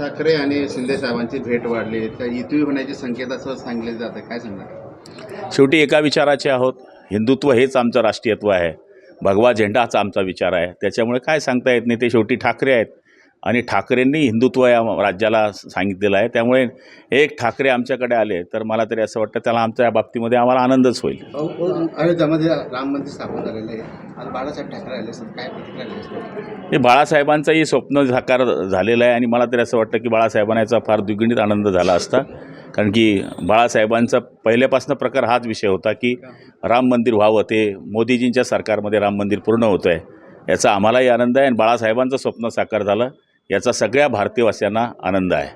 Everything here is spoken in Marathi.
ठाकरे आणि शिंदे साहेबांची भेट वाढली त्या युती होण्याचे संकेत असं सांगितले जाते काय सांगणार? शेवटी एका विचाराचे आहोत. हिंदुत्व हेच आमचं राष्ट्रीयत्व आहे. भगवा झेंडा हाच आमचा विचार आहे. त्याच्यामुळे काय सांगता येत नाही? ते शेवटी ठाकरे आहेत. आणि ठाकरेंनी हिंदुत्व या राज्याला सांगितलेलं आहे. त्यामुळे एक ठाकरे आमच्याकडे आले तर मला तरी असं वाटतं त्याला आमच्या या बाबतीमध्ये आम्हाला आनंदच होईल. अयोध्यामध्ये राम मंदिर स्थापन झालेलं आहे. बाळासाहेब ठाकरे आले काय प्रतिक्रिया हे बाळासाहेबांचंही स्वप्न साकार झालेलं आहे आणि मला तरी असं वाटतं की बाळासाहेबांना याचा फार द्विगुणित आनंद झाला असता. कारण की बाळासाहेबांचा पहिल्यापासून प्रकार हाच विषय होता की राम मंदिर व्हावं ते मोदीजींच्या सरकारमध्ये राम मंदिर पूर्ण होतं आहे याचा आम्हालाही आनंद आहे आणि बाळासाहेबांचं स्वप्न साकार झालं. याचा सगळ्या भारतीयवासियांना आनंद आहे.